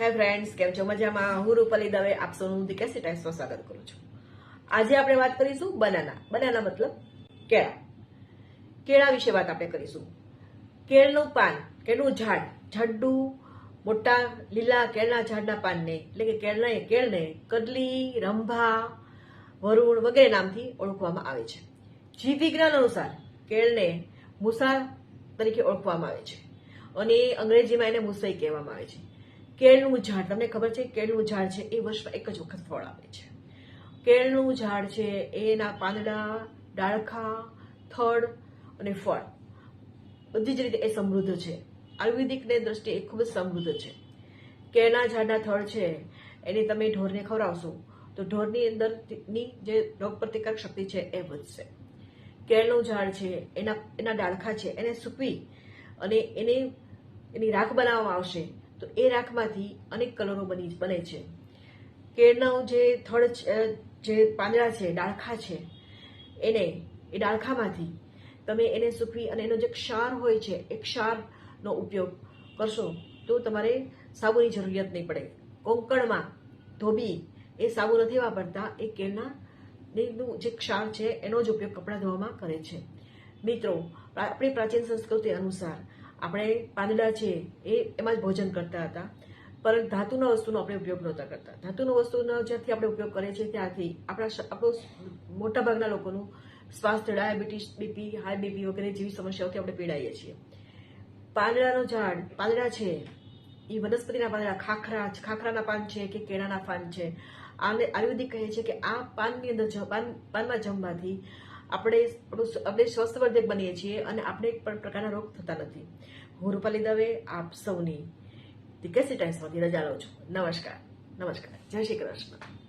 હે ફ્રેન્ડ્સ કેમ છો? મજામાં? હું રૂપલી દવે, આપ સૌનું ધી કેસી ટાઈમ્સમાં સ્વાગત કરું છું. આજે આપણે વાત કરીશું બનાના. બનાના મતલબ કેળા. કેળા વિશે વાત આપણે કરીશું. કેળનું પાન, કેળનું ઝાડ. ઝાડનું મોટા લીલા કેળના ઝાડના પાનને, એટલે કે કેળના કેળને કદલી, રંભા, વરુણ વગેરે નામથી ઓળખવામાં આવે છે. જીવ વિજ્ઞાન અનુસાર કેળને મુસા તરીકે ઓળખવામાં આવે છે. અને અંગ્રેજીમાં એને મુસઈ કહેવામાં આવે છે. કેળનું ઝાડ, તમને ખબર છે કેળનું ઝાડ છે એ વર્ષમાં એક જ વખત ફળ આપે છે. કેળનું ઝાડ છે એના પાંદડા, ડાળખા, થડ અને ફળ બધી જ રીતે એ સમૃદ્ધ છે. આયુર્વેદિકને દ્રષ્ટિએ એ ખૂબ જ સમૃદ્ધ છે. કેળના ઝાડના થડ છે, એને તમે ઢોરને ખવડાવશો તો ઢોરની અંદરની જે રોગ પ્રતિકારક શક્તિ છે એ વધશે. કેળનું ઝાડ છે, એના એના ડાળખા છે, એને સૂકવી અને એને, એની રાખ બનાવવામાં આવશે તો એ રાખમાંથી અનેક કલરો બની બને છે. કેળનું જે થડ જે પાંદડા છે, ડાળખા છે, એને, એ ડાળખામાંથી તમે એને સૂકવી અને એનો જે ક્ષાર હોય છે, એ ક્ષારનો ઉપયોગ કરશો તો તમારે સાબુની જરૂરિયાત નહીં પડે. કોંકણમાં ધોબી એ સાબુ નથી વાપરતા, એ કેળના જે ક્ષાર છે એનો જ ઉપયોગ કપડાં ધોવામાં કરે છે. મિત્રો આપણી પ્રાચીન સંસ્કૃતિ અનુસાર આપણે પાંદડા છે એ એમાં જ ભોજન કરતા હતા. પરંતુ ધાતુના વસ્તુનો આપણે ઉપયોગ નહોતા કરતા. ધાતુનો વસ્તુનો જ્યાંથી આપણે ઉપયોગ કરીએ છીએ ત્યાંથી આપણા આપણું મોટાભાગના લોકોનું સ્વાસ્થ્ય, ડાયાબિટીસ, બીપી, હાઈ બીપી વગેરે જેવી સમસ્યાઓથી આપણે પીડાઈએ છીએ. પાંદડાનો ઝાડ, પાંદડા છે, એ વનસ્પતિના પાંદડા, ખાખરા ખાખરાના પાન છે કે કેળાના પાન છે. આને આયુર્વેદિક કહે છે કે આ પાનની અંદર પાન, પાનમાં જમવાથી આપણે આપણું સ્વસ્થવર્ધક બનીએ છીએ અને આપણે પણ પ્રકારના રોગ થતા નથી. હું રૂપાલી દવે, આપ સૌની ધી કેસી ટાઈમ્સમાંથી રજા લઉં છું. નમસ્કાર. નમસ્કાર. જય શ્રી કૃષ્ણ.